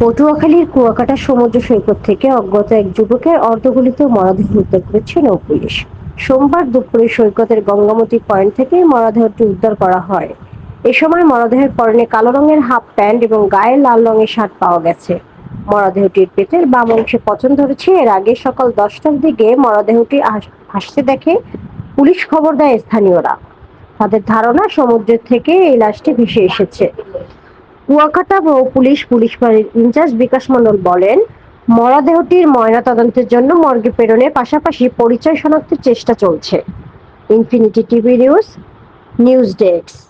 পটুয়াখালীর কুয়াকাটা সমুদ্র সৈকত থেকে অজ্ঞাত এক যুবকের অর্ধগলিত মরদেহ উদ্ধার করেছে নৌ পুলিশ। সোমবার দুপুরে সৈকতের গঙ্গামতী পয়েন্ট থেকে মরদেহটি উদ্ধার করা হয়। এ সময় মরদেহের পরনে কালো রঙের হাফ প্যান্ট এবং গায়ে লাল রঙের শার্ট পাওয়া গেছে। মরদেহটির পেটের বাম অংশে পচন ধরেছে। এর আগে সকাল দশটার দিকে মরদেহটি ভাসতে দেখে পুলিশ খবর দেয় স্থানীয়রা। তাদের ধারণা সমুদ্রের থেকে এই লাশটি ভেসে এসেছে। কুয়াকাটা পুলিশ পুলিশ ফাঁড়ির ইনচার্জ বিকাশ মণ্ডল বলেন, মরাদেহটির ময়না তদন্তের জন্য মর্গে প্রেরণের পাশাপাশি পরিচয় শনাক্তের চেষ্টা চলছে। Infinity TV news news desk.